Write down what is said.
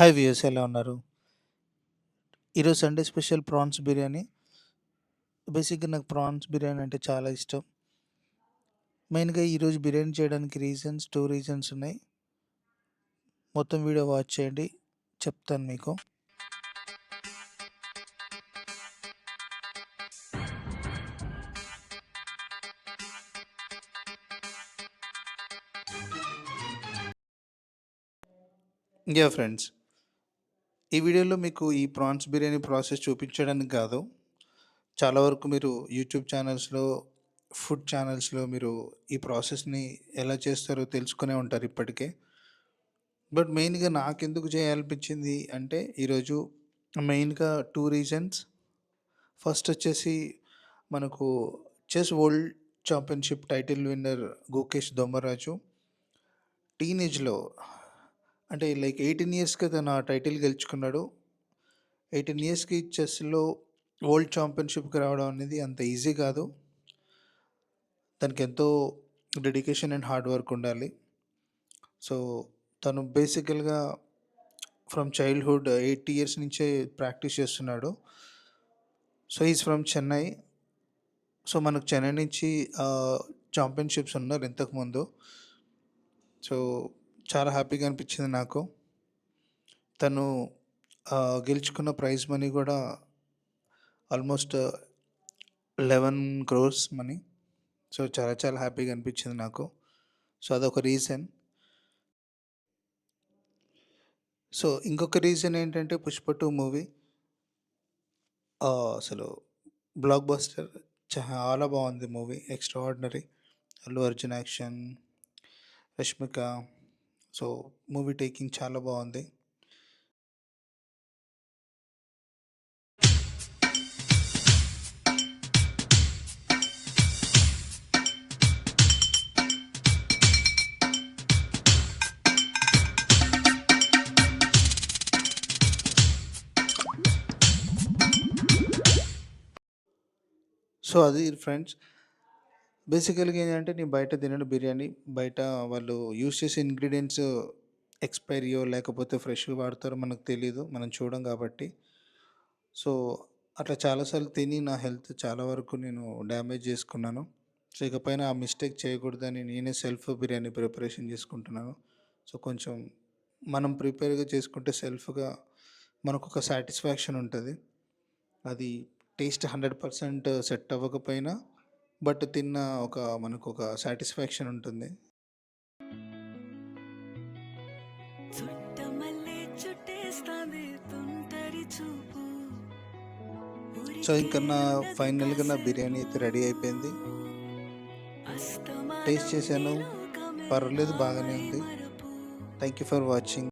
Hi views ఎలా ఉన్నారు? ఈరోజు సండే స్పెషల్ ప్రాన్స్ బిర్యానీ. బేసిక్‌గా నాకు ప్రాన్స్ బిర్యానీ అంటే చాలా ఇష్టం. మెయిన్‌గా ఈరోజు బిర్యానీ చేయడానికి రీజన్స్ టూ రీజన్స్ ఉన్నాయి. మొత్తం వీడియో వాచ్ చేయండి. చెప్తాను మీకు. యాహ్! ఫ్రెండ్స్. ఈ వీడియోలో మీకు ఈ ప్రాన్స్ బిర్యానీ ప్రాసెస్ చూపించడానికి కాదు. చాలా వరకు మీరు యూట్యూబ్ ఛానల్స్‌లో, ఫుడ్ ఛానల్స్‌లో మీరు ఈ ప్రాసెస్‌ని ఎలా చేస్తారో తెలుసుకునే ఉంటారు ఇప్పటికే. బట్ మెయిన్‌గా నాకెందుకు చేయాలనిపించింది అంటే ఈరోజు మెయిన్‌గా టూ రీజన్స్. ఫస్ట్ వచ్చేసి మనకు chess world championship title winner Gukesh Dommaraju టీనేజ్‌లో అంటే లైక్ 18 ఇయర్స్‌కి తను ఆ టైటిల్ గెలుచుకున్నాడు. 18 ఇయర్స్‌కి చెస్‌లో వరల్డ్ ఛాంపియన్‌షిప్‌కి రావడం అనేది అంత ఈజీ కాదు. తనకెంతో డెడికేషన్ అండ్ హార్డ్ వర్క్ ఉండాలి. సో, తను బేసికల్‌గా ఫ్రమ్ చైల్డ్‌హుడ్ ఎయిటీ ఇయర్స్ నుంచే ప్రాక్టీస్ చేస్తున్నాడు. So, is from Chennai. So, మనకు చెన్నై నుంచి ఛాంపియన్‌షిప్స్ ఉన్నారు ఇంతకుముందు. సో, చాలా హ్యాపీగా అనిపించింది నాకు. తను గెలుచుకున్న ప్రైజ్ మనీ కూడా ఆల్మోస్ట్ 11 క్రోర్స్ మనీ. సో, చాలా చాలా హ్యాపీగా అనిపించింది నాకు. సో, అదొక రీజన్. సో, ఇంకొక రీజన్ ఏంటంటే 'పుష్ప టూ మూవీ. అసలు బ్లాక్ బస్టర్ చాలా బాగుంది movie. Extraordinary. Allu Arjun action, Rashmika. So, movie taking చాలా బాగుంది సో, అది ఫ్రెండ్స్. బేసికల్‌గా ఏంటంటే నేను బయట తినడం బిర్యానీ. బయట వాళ్ళు యూజ్ చేసే ఇంగ్రీడియంట్స్ ఎక్స్‌పైరీయో లేకపోతే ఫ్రెష్గా వాడతారో మనకు తెలియదు మనం చూడం కాబట్టి. సో, అట్లా చాలాసార్లు తిని నా హెల్త్ చాలా వరకు నేను డ్యామేజ్ చేసుకున్నాను. సో, ఇకపైన ఆ మిస్టేక్ చేయకూడదని నేనే సెల్ఫ్ బిర్యానీ ప్రిపరేషన్ చేసుకుంటున్నాను. సో, కొంచెం మనం ప్రిపేర్‌గా చేసుకుంటే సెల్ఫ్‌గా మనకు ఒక సాటిస్ఫాక్షన్ ఉంటుంది అది టేస్ట్ 100% సెట్ అవ్వకపోయినా బట్ తిన్న ఒక మనకొక సాటిస్ఫాక్షన్ ఉంటుంది. సో, ఇంక నా ఫైనల్‌గా నా బిర్యానీ అయితే రెడీ అయిపోయింది. టేస్ట్ చేశాను. పర్లేదు బాగానే ఉంది. Thank you for watching.